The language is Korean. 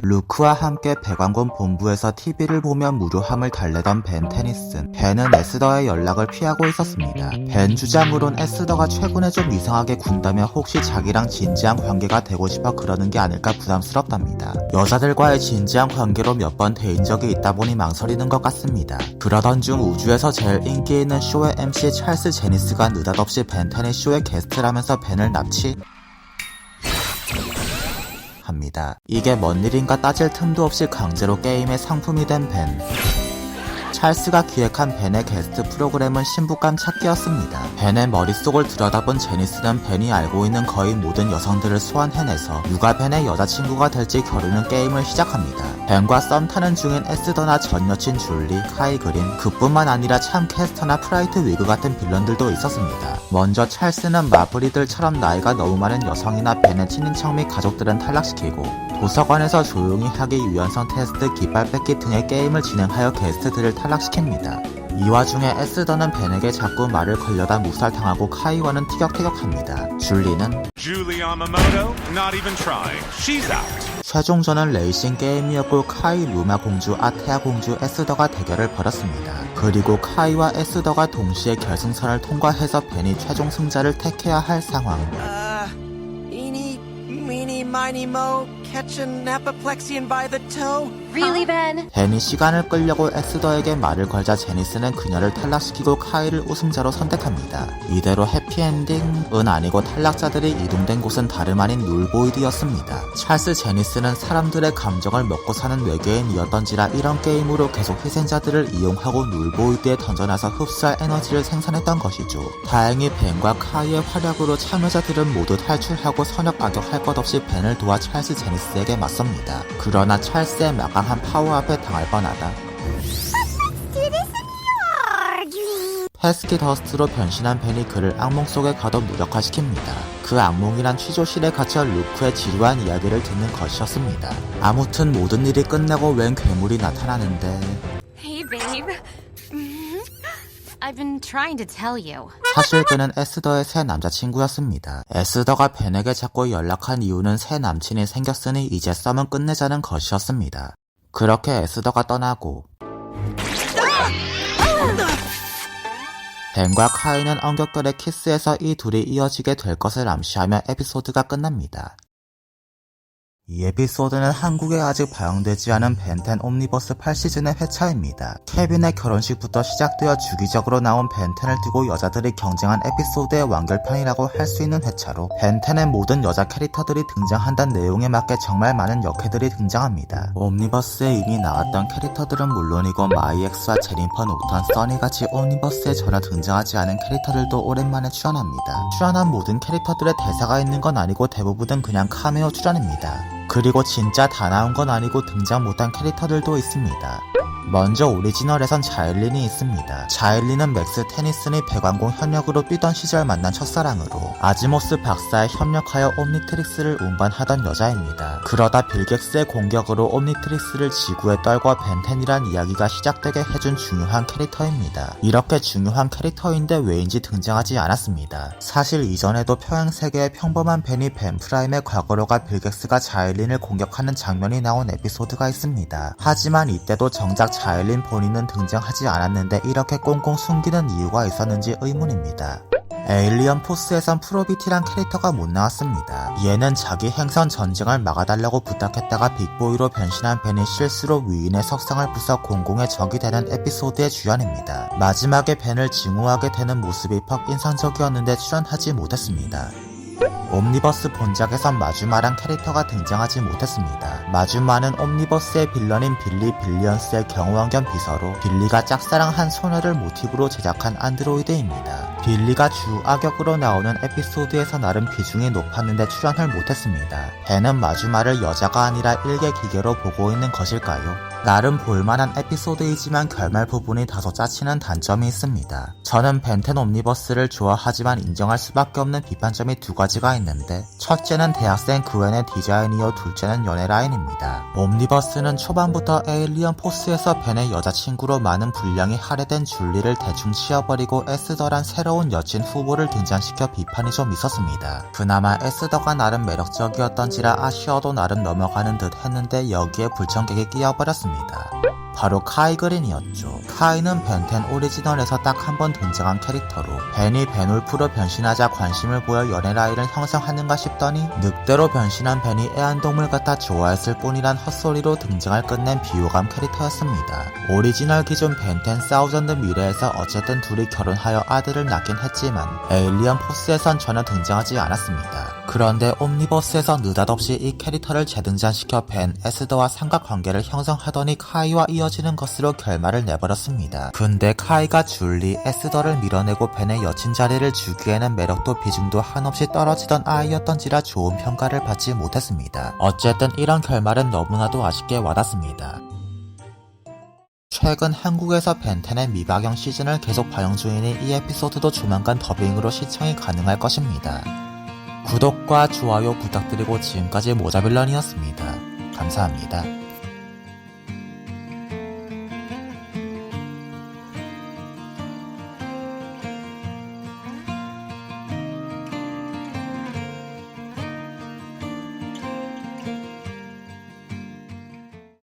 루크와 함께 배관곤 본부에서 TV를 보며 무료함을 달래던 벤 테니슨. 벤은 에스더의 연락을 피하고 있었습니다. 벤 주장으론 에스더가 최근에 좀 이상하게 군다며 혹시 자기랑 진지한 관계가 되고 싶어 그러는 게 아닐까 부담스럽답니다. 여자들과의 진지한 관계로 몇번 대인 적이 있다 보니 망설이는 것 같습니다. 그러던 중 우주에서 제일 인기 있는 쇼의 MC 찰스 제니스가 느닷없이 벤 테니 쇼의 게스트라면서 벤을 납치 합니다. 이게 뭔 일인가 따질 틈도 없이 강제로 게임의 상품이 된 벤. 찰스가 기획한 벤의 게스트 프로그램은 신부감 찾기였습니다. 벤의 머릿속을 들여다본 제니스는 벤이 알고 있는 거의 모든 여성들을 소환해내서 누가 벤의 여자친구가 될지 겨루는 게임을 시작합니다. 벤과 썸 타는 중인 에스더나 전 여친 줄리, 카이 그린, 그뿐만 아니라 참 캐스터나 프라이트 위그 같은 빌런들도 있었습니다. 먼저 찰스는 마블이들처럼 나이가 너무 많은 여성이나 벤의 친인척 및 가족들은 탈락시키고 도서관에서 조용히 하기 유연성 테스트, 깃발 뺏기 등의 게임을 진행하여 게스트들을 탈락시킵니다. 이 와중에 에스더는 벤에게 자꾸 말을 걸려다 묵살당하고 카이와는 티격태격합니다. 줄리는. 최종전은 레이싱 게임이었고 카이 루마 공주, 아테아 공주, 에스더가 대결을 벌였습니다. 그리고 카이와 에스더가 동시에 결승선을 통과해서 벤이 최종 승자를 택해야 할 상황. Uh, eeny, meeny, miny, mo, 벤이 시간을 끌려고 에스더에게 말을 걸자 제니스는 그녀를 탈락시키고 카이를 우승자로 선택합니다. 이대로 해피엔딩은 아니고 탈락자들이 이동된 곳은 다름 아닌 놀보이드였습니다. 찰스 제니스는 사람들의 감정을 먹고 사는 외계인이었던지라 이런 게임으로 계속 희생자들을 이용하고 놀보이드에 던져놔서 흡수할 에너지를 생산했던 것이죠. 다행히 벤과 카이의 활약으로 참여자들은 모두 탈출하고 선역 악역할 것 없이 벤을 도와 찰스 제니스에게 맞섭니다. 그러나 찰스의 막 강한 파워 앞에 당할 뻔하다. 페스키 더스트로 변신한 벤이 그를 악몽 속에 가둬 무력화시킵니다. 그 악몽이란 취조실에 갇혀 루크의 지루한 이야기를 듣는 것이었습니다. 아무튼 모든 일이 끝나고 웬 괴물이 나타나는데 Hey, you. 사실 그는 에스더의 새 남자친구였습니다. 에스더가 벤에게 자꾸 연락한 이유는 새 남친이 생겼으니 이제 썸은 끝내자는 것이었습니다. 그렇게 에스더가 떠나고 벤과 카이는 엉격결에 키스해서 이 둘이 이어지게 될 것을 암시하며 에피소드가 끝납니다. 이 에피소드는 한국에 아직 방영되지 않은 벤텐 옴니버스 8시즌의 회차입니다. 케빈의 결혼식부터 시작되어 주기적으로 나온 벤텐을 두고 여자들이 경쟁한 에피소드의 완결편이라고 할 수 있는 회차로 벤텐의 모든 여자 캐릭터들이 등장한다는 내용에 맞게 정말 많은 역해들이 등장합니다. 옴니버스에 이미 나왔던 캐릭터들은 물론이고 마이엑스와 제니퍼 노턴, 써니같이 옴니버스에 전혀 등장하지 않은 캐릭터들도 오랜만에 출연합니다. 출연한 모든 캐릭터들의 대사가 있는 건 아니고 대부분은 그냥 카메오 출연입니다. 그리고 진짜 다 나온 건 아니고 등장 못한 캐릭터들도 있습니다. 먼저 오리지널에선 자일린이 있습니다. 자일린은 맥스 테니슨이 배관공 현역으로 뛰던 시절 만난 첫사랑으로 아지모스 박사에 협력하여 옴니트릭스를 운반하던 여자입니다. 그러다 빌객스의 공격으로 옴니트릭스를 지구에 떨궈 벤텐이란 이야기가 시작되게 해준 중요한 캐릭터입니다. 이렇게 중요한 캐릭터인데 왜인지 등장하지 않았습니다. 사실 이전에도 평행 세계의 평범한 벤이 벤 프라임의 과거로 가 빌객스가 자일린을 공격하는 장면이 나온 에피소드가 있습니다. 하지만 이때도 정작 자일린 본인은 등장하지 않았는데 이렇게 꽁꽁 숨기는 이유가 있었는지 의문입니다. 에일리언 포스에선 프로비티란 캐릭터가 못 나왔습니다. 얘는 자기 행선 전쟁을 막아달라고 부탁했다가 빅보이로 변신한 벤이 실수로 위인의 석상을 부숴 공공의 적이 되는 에피소드의 주연입니다. 마지막에 벤을 증오하게 되는 모습이 퍽 인상적이었는데 출연하지 못했습니다. 옴니버스 본작에선 마주마란 캐릭터가 등장하지 못했습니다. 마주마는 옴니버스의 빌런인 빌리 빌리언스의 경호원 겸 비서로 빌리가 짝사랑한 소녀를 모티브로 제작한 안드로이드입니다. 빌리가 주 악역으로 나오는 에피소드에서 나름 비중이 높았는데 출연을 못했습니다. 벤은 마주마를 여자가 아니라 일개 기계로 보고 있는 것일까요? 나름 볼만한 에피소드이지만 결말 부분이 다소 짜치는 단점이 있습니다. 저는 벤텐 옴니버스를 좋아하지만 인정할 수밖에 없는 비판점이 두 가지가 있는데 첫째는 대학생 그웬의 디자인이요 둘째는 연애 라인입니다. 옴니버스는 초반부터 에일리언 포스에서 벤의 여자친구로 많은 분량이 할애된 줄리를 대충 치워버리고 에스더란 새로운 새로운 여친 후보를 등장시켜 비판이 좀 있었습니다. 그나마 에스더가 나름 매력적이었던지라 아쉬워도 나름 넘어가는 듯 했는데 여기에 불청객이 끼어버렸습니다. 바로 카이 그린이었죠. 카이는 벤텐 오리지널에서 딱 한 번 등장한 캐릭터로 벤이 벤울프로 변신하자 관심을 보여 연애 라인을 형성하는가 싶더니 늑대로 변신한 벤이 애완동물 같아 좋아했을 뿐이란 헛소리로 등장을 끝낸 비호감 캐릭터였습니다. 오리지널 기준 벤텐 사우전드 미래에서 어쨌든 둘이 결혼하여 아들을 낳긴 했지만 에일리언 포스에선 전혀 등장하지 않았습니다. 그런데 옴니버스에서 느닷없이 이 캐릭터를 재등장시켜 벤, 에스더와 삼각관계를 형성하더니 카이와 이어지는 것으로 결말을 내버렸습니다. 근데 카이가 줄리, 에스더를 밀어내고 벤의 여친 자리를 주기에는 매력도 비중도 한없이 떨어지던 아이였던지라 좋은 평가를 받지 못했습니다. 어쨌든 이런 결말은 너무나도 아쉽게 와닿습니다. 최근 한국에서 벤텐의 미박영 시즌을 계속 방영 중이니 이 에피소드도 조만간 더빙으로 시청이 가능할 것입니다. 구독과 좋아요 부탁드리고 지금까지 모자빌런이었습니다. 감사합니다.